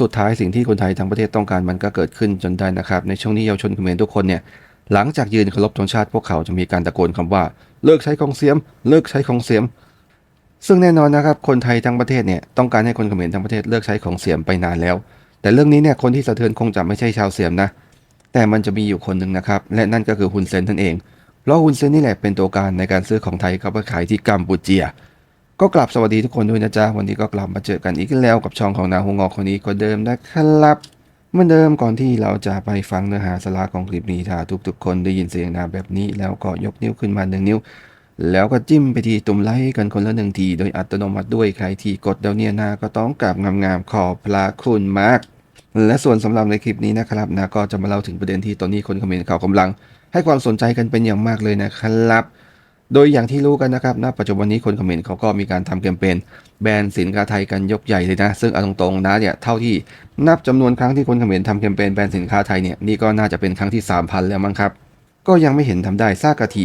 สุดท้ายสิ่งที่คนไทยทั้งประเทศต้องการมันก็เกิดขึ้นจนได้นะครับ ในช่วงนี้เยาวชนเขมรทุกคนเนี่ยหลังจากยืนเคารพธงชาติพวกเขาจะมีการตะโกนคำว่า เลิกใช้ของเสียม เลิกใช้ของเสียม ซึ่งแน่นอนนะครับคนไทยทั้งประเทศเนี่ยต้องการให้คนเขมรทั้งประเทศเลิกใช้ของเสียมไปนานแล้ว แต่เรื่องนี้เนี่ยคนที่สะเทือนคงจะไม่ใช่ชาวเสียมนะ แต่มันจะมีอยู่คนหนึ่งนะครับ และนั่นก็คือฮุนเซนนั่นเองเพราะฮุนเซนนี่แหละเป็นตัวการในการซื้อของไทยเข้าไปขายที่กัมพูเจีย ก็กลับสวัสดีทุกคนด้วยนะจ๊ะ วันนี้ก็กลับมาเจอกันอีกแล้วกับช่องของนางฮงงอกคนนี้ก็เดิมนะครับเหมือนเดิมก่อนที่เราจะไปฟังเนื้อหาสาระของคลิปนี้ถ้าทุกๆคนได้ยินเสียงนาแบบนี้ แล้วก็ยกนิ้วขึ้นมาหนึ่งนิ้ว แล้วก็จิ้มไปที่ตุ่มไลค์กันคนละหนึ่งที โดยอัตโนมัติด้วยใครที่กดแล้วเนี่ยนาก็ต้องกราบงามๆขอบพระคุณมาก และส่วนสำหรับในคลิปนี้นะครับนะก็จะมาเล่าถึงประเด็นที่ตอนนี้คนคอมเมนต์เขากำลัง ให้ความสนใจกันเป็นอย่างมากเลยนะครับ โดยอย่างที่รู้กันนะครับณปัจจุบันนี้คนคอมเมนต์เขาก็มีการทำแคมเปญแบนสินค้าไทยกันยกใหญ่เลยนะ ซึ่งเอาตรงๆนะเนี่ยเท่าที่นับจำนวนครั้งที่คนคอมเมนต์ทำแคมเปญแบนสินค้าไทยเนี่ยนี่ก็น่าจะเป็นครั้งที่ 3,000 แล้วมั้งครับก็ยังไม่เห็นทำได้ซากกะที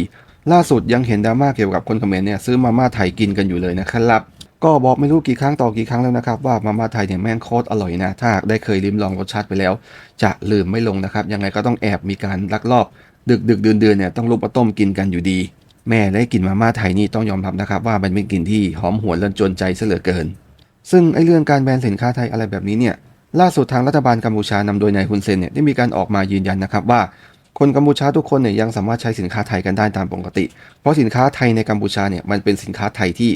ล่าสุดยังเห็นดราม่าเกี่ยวกับคนคอมเมนต์เนี่ยซื้อมาม่าไทยกินกันอยู่เลยนะครับก็บอกไม่รู้กี่ครั้งต่อกี่ครั้งแล้วนะครับ ว่ามาม่าไทยเนี่ยแม่งโคตรอร่อยนะ ถ้าหากได้เคยลิ้มลองรสชาติไปแล้ว จะลืมไม่ลงนะครับ ยังไงก็ต้องแอบมีการลักลอบ ดึกดึกเดือนเดือนเนี่ยต้องลุกมาต้มกินกันอยู่ดี แม่ได้กินมาม่าไทยนี่ต้องยอมรับนะครับว่ามันเป็นกลิ่นที่หอมหวนและจนใจเสลือเกิน ซึ่งไอเรื่องการแบนสินค้าไทยอะไรแบบนี้เนี่ยล่าสุดทางรัฐบาลกัมพูชานำโดยนายฮุนเซนเนี่ยได้มีการออกมายืนยันนะครับว่า คนกัมพูชาทุกคนเนี่ยยังสามารถใช้สินค้าไทยกันได้ตามปกติ เพราะสินค้าไทยในกัมพูชาเนี่ยมันเป็นสินค้าไทยที่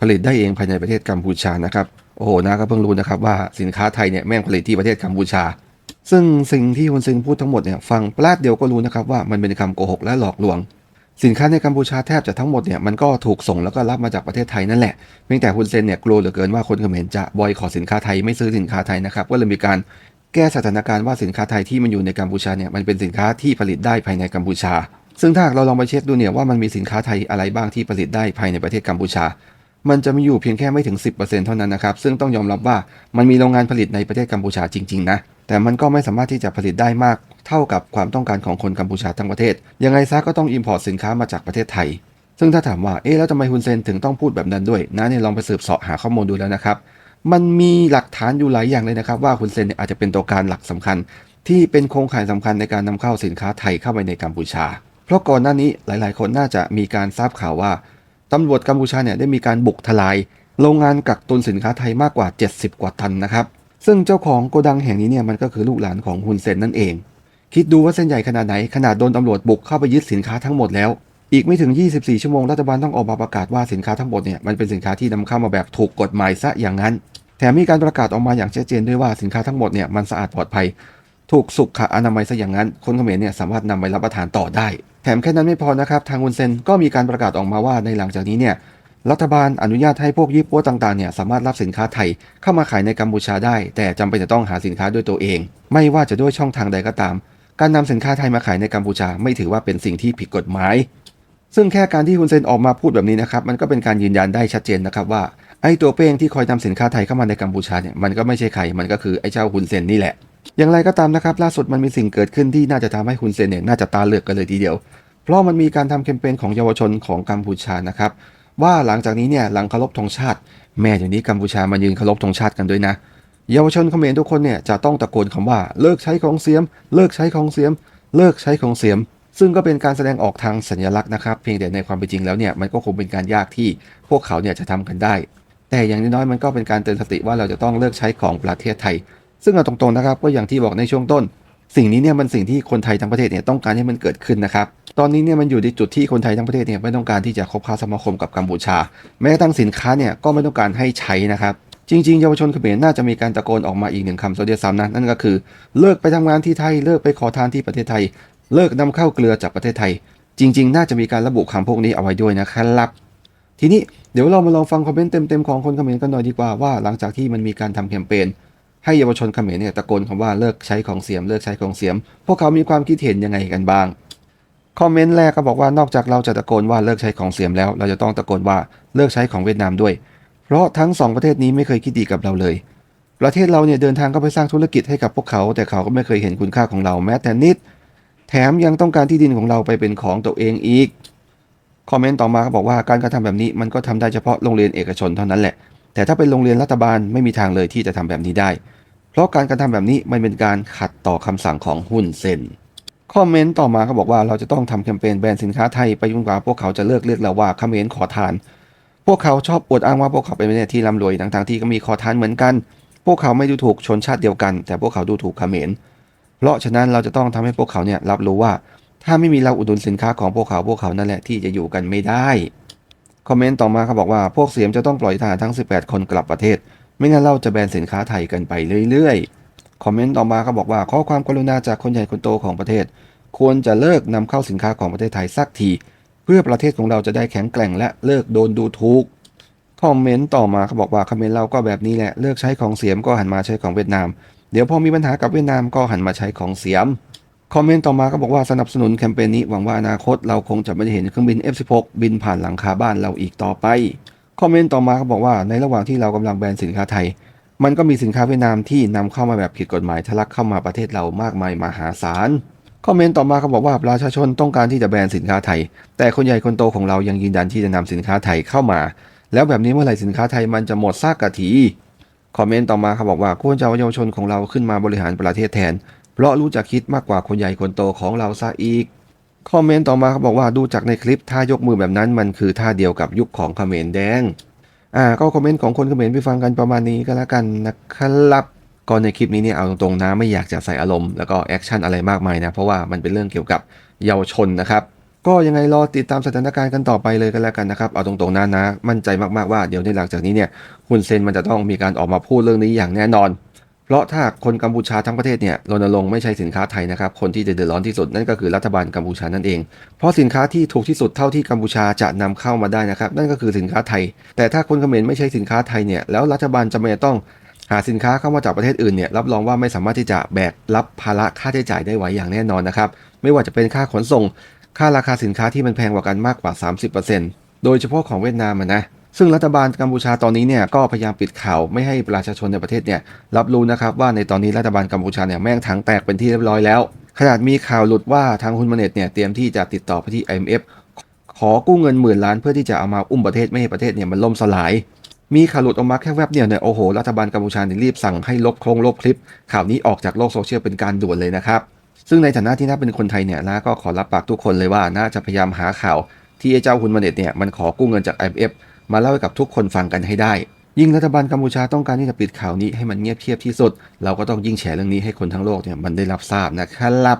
ผลิตได้เองภายในประเทศกัมพูชานะครับโอ้โหนาก็เพิ่งรู้นะครับว่าสินค้าไทยเนี่ยแม่งผลิตที่ประเทศกัมพูชา ซึ่งสิ่งที่ฮุนเซนพูดทั้งหมดเนี่ยฟังแปลดเดียวก็รู้นะครับว่ามันเป็นคำโกหกและหลอกลวง สินค้าในกัมพูชาแทบจะทั้งหมดเนี่ยมันก็ถูกส่งแล้วก็รับมาจากประเทศไทยนั่นแหละเพียงแต่ฮุนเซนเนี่ยกลัวเหลือเกินว่าคนเขมรจะบอยขอสินค้าไทยไม่ซื้อสินค้าไทยนะครับก็เลยมีการแก้สถานการณ์ว่าสินค้าไทยที่มันอยู่ในกัมพูชาเนี่ยมันเป็นสินค้าที่ผลิตได้ภายในกัมพูชา ซึ่งถ้าเราลองไปเช็คดูเนี่ยว่ามันมีสินค้าไทยอะไรบ้างที่ผลิตได้ภายในประเทศกัมพูชา มันจะมีอยู่เพียงแค่ไม่ถึง 10%เท่านั้นนะครับ ซึ่งต้องยอมรับว่ามันมีโรงงานผลิตในประเทศกัมพูชาจริงๆนะ แต่มันก็ไม่สามารถที่จะผลิตได้มาก เท่ากับความต้องการของคนกัมพูชาทั้งประเทศ ยังไงซะก็ต้องอิมพอร์ตสินค้ามาจากประเทศไทย ซึ่งถ้าถามว่า เอ๊ะ แล้วทำไมฮุนเซนถึงต้องพูดแบบนั้นด้วย นะเนี่ยลองไปสืบเสาะหาข้อมูลดูแล้วนะครับ มันมีหลักฐานอยู่หลายอย่างเลยนะครับ ว่าฮุนเซนเนี่ยอาจจะเป็นตัวการหลักสำคัญ ที่เป็นโครงข่ายสำคัญในการนำเข้าสินค้าไทยเข้าไปในกัมพูชา เพราะก่อนหน้านี้หลาย ๆ คนน่าจะมีการทราบข่าวว่า ตำรวจกัมพูชาเนี่ยได้มีการบุกทลายโรงงานกักตุนสินค้าไทยมากกว่า 70 กว่าตันนะครับ ซึ่งเจ้าของโกดังแห่งนี้เนี่ยมันก็คือลูกหลานของฮุนเซนนั่นเอง คิดดูว่าเส้นใหญ่ขนาดไหน ขนาดโดนตำรวจบุกเข้าไปยึดสินค้าทั้งหมดแล้ว อีกไม่ถึง 24 ชั่วโมงรัฐบาลต้องออกมาประกาศว่าสินค้าทั้งหมดเนี่ยมันเป็นสินค้าที่นำเข้ามาแบบถูกกฎหมายซะอย่างนั้น แถมมีการประกาศออกมาอย่างชัดเจนด้วยว่าสินค้าทั้งหมดเนี่ยมันสะอาดปลอดภัย ถูกสุขอนามัยซะอย่างนั้น คนเขมรเนี่ยสามารถนำไปรับประทานต่อได้ แถมแค่นั้นไม่พอนะครับ ทางฮุนเซนก็มีการประกาศออกมาว่าในหลังจากนี้เนี่ยรัฐบาลอนุญาตให้พวกยี่ปัวต่างๆเนี่ยสามารถรับสินค้าไทยเข้ามาขายในกัมพูชาได้ แต่จำเป็นจะต้องหาสินค้าด้วยตัวเอง ไม่ว่าจะด้วยช่องทางใดก็ตาม การนำสินค้าไทยมาขายในกัมพูชาไม่ถือว่าเป็นสิ่งที่ผิดกฎหมาย ซึ่งแค่การที่ฮุนเซนออกมาพูดแบบนี้นะครับมันก็เป็นการยืนยันได้ชัดเจนนะครับว่าไอ้ตัวเป้งที่คอยนำสินค้าไทยเข้ามาในกัมพูชาเนี่ยมันก็ไม่ใช่ใครมันก็คือไอ้เจ้าฮุนเซนนี่แหละ อย่างไรก็ตามนะครับ ล่าสุดมันมีสิ่งเกิดขึ้นที่น่าจะทำให้ฮุนเซนเนี่ยน่าจะตาเหลือกกันเลยทีเดียว เพราะมันมีการทำแคมเปญของเยาวชนของกัมพูชานะครับ ว่าหลังจากนี้เนี่ยหลังเคารพธงชาติ แม่เดี๋ยวนี้กัมพูชามายืนเคารพธงชาติกันด้วยนะ เยาวชนเขมรทุกคนเนี่ยจะต้องตะโกนคำว่าเลิกใช้ของเสียม เลิกใช้ของเสียม เลิกใช้ของเสียม ซึ่งก็เป็นการแสดงออกทางสัญลักษณ์นะครับ เพียงแต่ในความเป็นจริงแล้วเนี่ยมันก็คงเป็นการยากที่พวกเขาเนี่ยจะทำกันได้ แต่อย่างน้อยมันก็เป็นการเตือนสติว่าเราจะต้องเลิกใช้ของประเทศไทย ซึ่งเอาตรงๆนะครับก็อย่างที่บอกในช่วงต้น สิ่งนี้เนี่ยมันสิ่งที่คนไทยทั้งประเทศเนี่ยต้องการให้มันเกิดขึ้นนะครับตอนนี้เนี่ยมันอยู่ในจุดที่คนไทยทั้งประเทศเนี่ยไม่ต้องการที่จะคบค้าสมาคมกับกัมพูชา แม้กระทั่งสินค้าเนี่ยก็ไม่ต้องการให้ใช้นะครับจริงๆเยาวชนเขมรน่าจะมีการตะโกนออกมาอีกหนึ่งคำโซเดียซ้ำนะนั่นก็คือเลิกไปทำงานที่ไทยเลิกไปขอทานที่ประเทศไทย เลิกนำเข้าเกลือจากประเทศไทย จริง ๆ น่าจะมีการระบุคำพวกนี้เอาไว้ด้วยนะครับ ทีนี้เดี๋ยวเรามาลองฟังคอมเมนต์เต็มๆของคนเขมรกันหน่อยดีกว่าว่า หลังจากที่มันมีการทำแคมเปญ ให้เยาวชนเขมรเนี่ยตะโกนคำว่าเลิกใช้ของเสียมเลิกใช้ของเสียม พวกเขามีความคิดเห็นยังไงกันบ้างคอมเมนต์แรกก็บอกว่านอกจากเราจะตะโกนว่าเลิกใช้ของเสียมแล้ว เราจะต้องตะโกนว่าเลิกใช้ของเวียดนามด้วย เพราะทั้งสองประเทศนี้ไม่เคยคิดดีกับเราเลย ประเทศเราเนี่ยเดินทางเข้าไปสร้างธุรกิจให้กับพวกเขา แต่เขาก็ไม่เคยเห็นคุณค่าของเราแม้แต่นิด แถมยังต้องการที่ดินของเราไปเป็นของตัวเองอีกคอมเมนต์ต่อมาก็บอกว่าการกระทำแบบนี้มันก็ทำได้เฉพาะโรงเรียนเอกชนเท่านั้นแหละแต่ถ้าเป็นโรงเรียนรัฐบาลไม่มีทางเลยที่จะทำแบบนี้ได้ เพราะการกระทำแบบนี้มันเป็นการขัดต่อคำสั่งของหุ้นเซนคอมเมนต์ต่อมาเขาบอกว่าเราจะต้องทำแคมเปญแบรนด์สินค้าไทยไปจนกว่าพวกเขาจะเลิกเรียกเราว่าคอมเขมรขอทาน พวกเขาชอบอวดอ้างว่าพวกเขาเป็นประเทศที่ร่ำรวยทั้งๆที่ก็มีขอทานเหมือนกัน พวกเขาไม่ดูถูกชนชาติเดียวกัน แต่พวกเขาดูถูกคอมเขมรเพราะฉะนั้นเราจะต้องทำให้พวกเขาเนี่ยรับรู้ว่า ถ้าไม่มีเราอุดหนุนสินค้าของพวกเขาพวกเขานั่นแหละที่จะอยู่กันไม่ได้คอมเมนต์ต่อมาเขาบอกว่าพวกเสียมจะต้องปล่อยทหารทั้ง 18 คนกลับประเทศ ไม่งั้นเราจะแบนสินค้าไทยกันไปเรื่อยๆ คอมเมนต์ต่อมาเขาบอกว่าขอความกรุณาจากคนใหญ่คนโตของประเทศ ควรจะเลิกนำเข้าสินค้าของประเทศไทยสักที เพื่อประเทศของเราจะได้แข็งแกร่งและเลิกโดนดูถูกคอมเมนต์ต่อมาเขาบอกว่าคอมเมนต์เราก็แบบนี้แหละเลิกใช้ของเสียมก็หันมาใช้ของเวียดนาม เดี๋ยวพอมีปัญหากับเวียดนามก็หันมาใช้ของเสียมคอมเมนต์ต่อมาก็บอกว่าสนับสนุนแคมเปญนี้หวังว่าอนาคตเราคงจะไม่ได้เห็นเครื่องบิน F16 บินผ่านหลังคาบ้านเราอีกต่อไป คอมเมนต์ต่อมาก็บอกว่าในระหว่างที่เรากำลังแบนสินค้าไทย มันก็มีสินค้าเวียดนามที่นำเข้ามาแบบผิดกฎหมายทะลักเข้ามาประเทศเรามากมายมหาศาลคอมเมนต์ต่อมาเขาบอกว่าประชาชนต้องการที่จะแบนสินค้าไทย แต่คนใหญ่คนโตของเรายังยืนยันที่จะนำสินค้าไทยเข้ามา แล้วแบบนี้เมื่อไหร่สินค้าไทยมันจะหมดซากกะทีคอมเมนต์ต่อมาเขาบอกว่าควรจะเอาเยาวชนของเราขึ้นมาบริหารประเทศแทน เพราะรู้จักคิดมากกว่าคนใหญ่คนโตของเราซะอีก คอมเมนต์ต่อมาเขาบอกว่าดูจากในคลิปท่ายกมือแบบนั้นมันคือท่าเดียวกับยุคของเขมรแดง อ่าก็คอมเมนต์ของคนเขมรไปฟังกันประมาณนี้ก็แล้วกันนะครับก็ในคลิปนี้เนี่ยเอาตรงๆนะไม่อยากจะใส่อารมณ์แล้วก็แอคชั่นอะไรมากมายนะเพราะว่ามันเป็นเรื่องเกี่ยวกับเยาวชนนะครับก็ยังไงรอติดตามสถานการณ์กันต่อไปเลยกันแล้วกันนะครับเอาตรงๆนะนะ มั่นใจมากๆว่าเดี๋ยวในหลังจากนี้เนี่ยฮุนเซนมันจะต้องมีการออกมาพูดเรื่องนี้อย่างแน่นอน เพราะถ้าคนกัมพูชาทั้งประเทศเนี่ยรณรงค์ไม่ใช่สินค้าไทยนะครับ คนที่จะเดือดร้อนที่สุดนั่นก็คือรัฐบาลกัมพูชานั่นเอง เพราะสินค้าที่ถูกที่สุดเท่าที่กัมพูชาจะนำเข้ามาได้นะครับ นั่นก็คือสินค้าไทย แต่ถ้าคนเขมรไม่ใช่สินค้าไทยเนี่ยแล้วรัฐบาลจะไม่ต้องหาสินค้าเข้ามาจากประเทศอื่นเนี่ยรับรองว่าไม่สามารถที่จะแบกรับภาระค่าใช้จ่ายได้ไหวอย่างแน่นอนนะครับไม่ว่าจะเป็นค่าขนส่ง ค่าราคาสินค้าที่มันแพงกว่ากันมากกว่า 30%โดยเฉพาะของเวียดนามนะ ซึ่งรัฐบาลกัมพูชาตอนนี้เนี่ยก็พยายามปิดข่าวไม่ให้ประชาชนในประเทศเนี่ยรับรู้นะครับว่าในตอนนี้รัฐบาลกัมพูชาเนี่ยแม่งถังแตกเป็นที่เรียบร้อยแล้ว ขนาดมีข่าวหลุดว่าทางฮุนมาเนตเนี่ยเตรียมที่จะติดต่อไปที่ IMF ขอกู้เงินหมื่นล้านเพื่อที่จะเอามาอุ้มประเทศไม่ให้ประเทศเนี่ยมันล่มสลาย มีข่าวหลุดออกมาแค่แวบเดียวเนี่ยโอ้โหรัฐบาลกัมพูชาเนี่ยรีบสั่งให้ลบโครงลบคลิป ข่าวนี้ออกจากโลกโซเชียลเป็นการด่วนเลยนะครับซึ่งในฐานะที่น้าเป็นคนไทยเนี่ยน้าก็ขอรับปากทุกคนเลยว่าน่าจะพยายามหาข่าวที่เจ้าฮุนมาเนตเนี่ยมันขอกู้เงินจาก IMF มาเล่าให้กับทุกคนฟังกันให้ได้ ยิ่งรัฐบาลกัมพูชาต้องการที่จะปิดข่าวนี้ให้มันเงียบเทียบที่สุด เราก็ต้องยิ่งแฉเรื่องนี้ให้คนทั้งโลกเนี่ยมันได้รับทราบนะครับ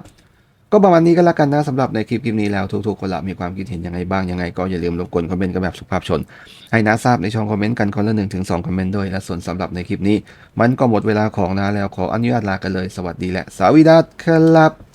ก็ประมาณนี้ก็แล้วกันนะสำหรับในคลิปคลิปนี้แล้วทุกๆคนละมีความคิดเห็นยังไงบ้างยังไงก็อย่าลืมรบกวนคอมเมนต์กันแบบสุภาพชน ให้น้าทราบในช่องคอมเมนต์กันคนละหนึ่งถึงสองคอมเมนต์ด้วยและส่วนสำหรับในคลิปนี้ มันก็หมดเวลาของน้าแล้วขออนุญาตลากันเลย สวัสดีและสวัสดีครับ